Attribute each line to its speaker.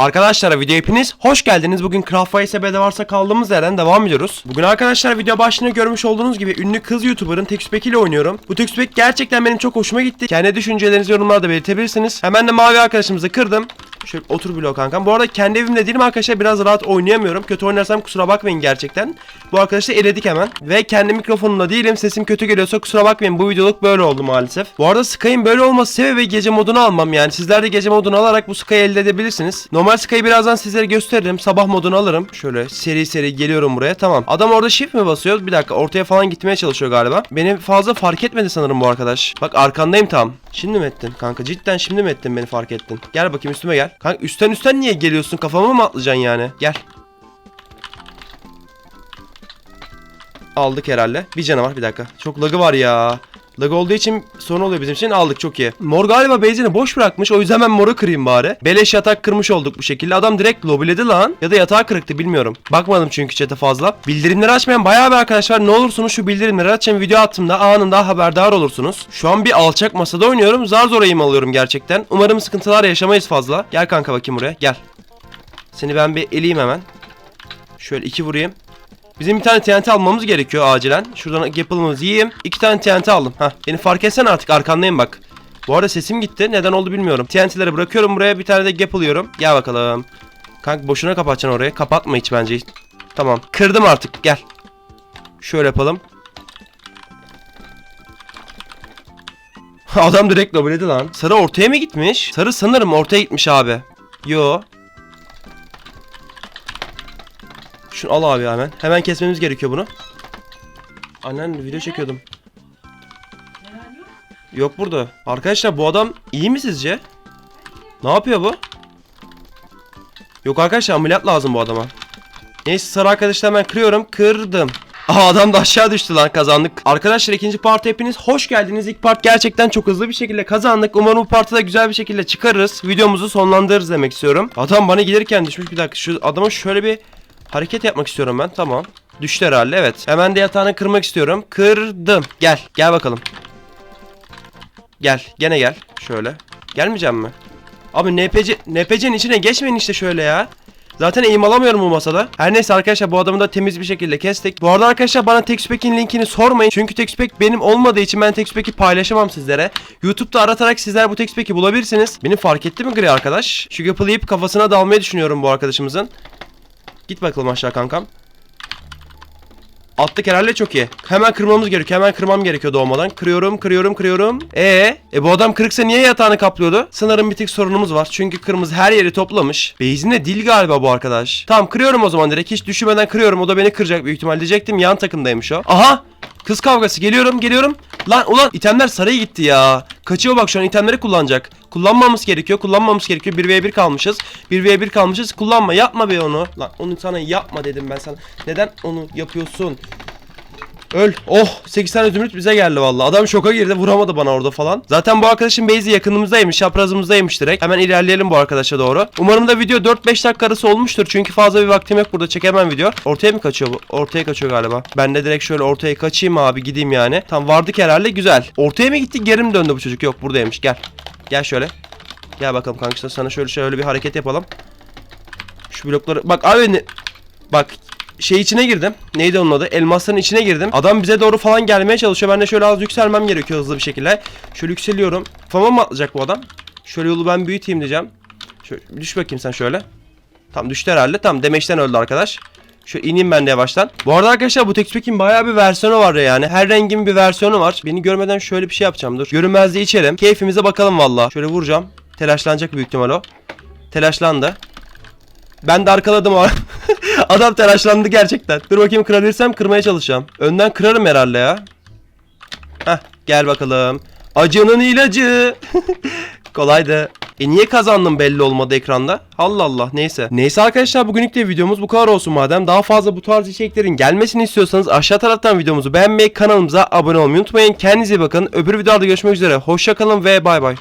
Speaker 1: Arkadaşlar video hepiniz hoş geldiniz. Bugün Craft Vsb'de varsa kaldığımız yerden devam ediyoruz. Bugün arkadaşlar video başlığında görmüş olduğunuz gibi ünlü kız YouTuber'ın Texpack ile oynuyorum. Bu Texpack gerçekten benim çok hoşuma gitti. Kendi düşüncelerinizi yorumlarda belirtebilirsiniz. Hemen de mavi arkadaşımızı kırdım. Şöyle otur bloğu kankam. Bu arada kendi evimde değilim arkadaşlar. Biraz rahat oynayamıyorum. Kötü oynarsam kusura bakmayın gerçekten. Bu arkadaşı eledik hemen. Ve kendi mikrofonumda değilim. Sesim kötü geliyorsa kusura bakmayın. Bu videoluk böyle oldu maalesef. Bu arada Sky'ın böyle olması sebebi gece modunu almam. Yani sizler de gece modunu alarak bu Sky'ı elde edebilirsiniz. Normal Sky'ı birazdan sizlere gösteririm. Sabah modunu alırım. Şöyle seri seri geliyorum buraya. Tamam. Adam orada shift mi basıyor? Bir dakika ortaya falan gitmeye çalışıyor galiba. Beni fazla fark etmedi sanırım bu arkadaş. Bak arkandayım tam. Şimdi mi ettin kanka? Cidden şimdi mi ettin beni fark ettin? Gel bakayım üstüme gel. Kanka üstten üstten niye geliyorsun? Kafama mı atlayacaksın yani? Gel. Aldık herhalde. Bir canavar bir dakika. Çok lagı var ya. Lag olduğu için sorun oluyor bizim için. Aldık çok iyi. Mor galiba base'ini boş bırakmış. O yüzden ben moru kırayım bari. Beleş yatak kırmış olduk bu şekilde. Adam direkt lobiledi lan. Ya da yatağı kırıktı bilmiyorum. Bakmadım çünkü chat'e fazla. Bildirimleri açmayan bayağı bir arkadaşlar ne olursunuz şu bildirimleri açın. Video attığımda anında haberdar olursunuz. Şu an bir alçak masada oynuyorum. Zar zor aim alıyorum gerçekten. Umarım sıkıntılar yaşamayız fazla. Gel kanka bakayım buraya. Gel. Seni ben bir eleyeyim hemen. Şöyle iki vurayım. Bizim bir tane TNT almamız gerekiyor acilen. Şuradan yapılmamızı yiyeyim. İki tane TNT aldım. Hah beni fark etsen artık arkandayım bak. Bu arada sesim gitti. Neden oldu bilmiyorum. TNT'leri bırakıyorum buraya. Bir tane de gap alıyorum. Gel bakalım. Kanka boşuna kapatacaksın orayı. Kapatma hiç bence. Tamam. Kırdım artık. Gel. Şöyle yapalım. Adam direkt lobiledi lan. Sarı ortaya mı gitmiş? Sarı sanırım ortaya gitmiş abi. Yo. Şunu al abi hemen. Hemen kesmemiz gerekiyor bunu. Annen video çekiyordum. Yok burada. Arkadaşlar bu adam iyi mi sizce? Ne yapıyor bu? Yok arkadaşlar ameliyat lazım bu adama. Neyse sarı arkadaşlar hemen kırıyorum. Kırdım. Aha adam da aşağı düştü lan kazandık. Arkadaşlar ikinci part hepiniz hoş geldiniz. İlk part gerçekten çok hızlı bir şekilde kazandık. Umarım bu partı da güzel bir şekilde çıkarırız. Videomuzu sonlandırırız demek istiyorum. Adam bana gelirken düşmüş bir dakika. Şu adama şöyle bir hareket yapmak istiyorum ben. Tamam. Düştü herhalde evet. Hemen de yatağını kırmak istiyorum. Kırdım. Gel. Gel bakalım. Gel. Gene gel. Şöyle. Gelmeyeceğim mi? Abi NPC, NPC'nin içine geçmeyin işte şöyle ya. Zaten eğim alamıyorum bu masada. Her neyse arkadaşlar bu adamı da temiz bir şekilde kestik. Bu arada arkadaşlar bana Texpack'in linkini sormayın. Çünkü Texpack benim olmadığı için ben Texpack'i paylaşamam sizlere. YouTube'da aratarak sizler bu Texpack'i bulabilirsiniz. Beni fark etti mi Gri arkadaş? Şu yapılayıp kafasına dalmayı düşünüyorum bu arkadaşımızın. Git bakalım aşağı kankam. Attık herhalde çok iyi. Hemen kırmamız gerekiyor. Hemen kırmam gerekiyor doğmadan. Kırıyorum, kırıyorum, kırıyorum. Ee, e bu adam kırıksa niye yatağını kaplıyordu? Sanırım bir tek sorunumuz var. Çünkü kırmızı her yeri toplamış. Beyzinde dil galiba bu arkadaş. Tamam kırıyorum o zaman direkt. Hiç düşünmeden kırıyorum. O da beni kıracak büyük ihtimal diyecektim. Yan takımdaymış o. Aha! Kız kavgası. Geliyorum, geliyorum. Lan ulan itemler saraya gitti ya. Kaçıyor bak şu an itemleri kullanacak. Kullanmamız gerekiyor. Kullanmamız gerekiyor. 1v1 kalmışız. 1v1 kalmışız. Kullanma. Yapma be onu. Lan onu sana yapma dedim ben sana. Neden onu yapıyorsun? Öl. Oh 8 tane zümrüt bize geldi vallahi. Adam şoka girdi vuramadı bana orada falan. Zaten bu arkadaşın base'i yakınımızdaymış. Çaprazımızdaymış direkt. Hemen ilerleyelim bu arkadaşa doğru. Umarım da video 4-5 dakika arası olmuştur. Çünkü fazla bir vaktim yok burada. Çekemem video. Ortaya mı kaçıyor bu? Ortaya kaçıyor galiba. Ben de direkt şöyle ortaya kaçayım abi gideyim yani. Tam vardık herhalde güzel. Ortaya mı gitti geri mi döndü bu çocuk? Yok buradaymış gel. Gel şöyle. Gel bakalım kanka sana şöyle şöyle bir hareket yapalım. Şu blokları bak abi. Bak şey içine girdim. Neydi onun adı? Elmasların içine girdim. Adam bize doğru falan gelmeye çalışıyor. Ben de şöyle az yükselmem gerekiyor hızlı bir şekilde. Şöyle yükseliyorum. Kafama mı atlayacak bu adam? Şöyle yolu ben büyüteyim diyeceğim. Şöyle düş bakayım sen şöyle. Tam düştü herhalde. Tam demeçten öldü arkadaş. Şöyle ineyim ben de yavaştan. Bu arada arkadaşlar bu Texpack'in bayağı bir versiyonu var ya yani. Her rengin bir versiyonu var. Beni görmeden şöyle bir şey yapacağım dur. Görünmezliği içelim. Keyfimize bakalım valla. Şöyle vuracağım. Telaşlanacak büyük ihtimal o. Telaşlandı. Ben de arkaladım o. Adam telaşlandı gerçekten. Dur bakayım kırabilirsem kırmaya çalışacağım. Önden kırarım herhalde ya. Heh gel bakalım. Acının ilacı. Kolaydı. E niye kazandım belli olmadı ekranda? Allah Allah neyse. Neyse arkadaşlar bugünlük de videomuz bu kadar olsun madem. Daha fazla bu tarz içeriklerin gelmesini istiyorsanız aşağı taraftan videomuzu beğenmeyi kanalımıza abone olmayı unutmayın. Kendinize bakın. Öbür videoda görüşmek üzere. Hoşçakalın ve bay bay.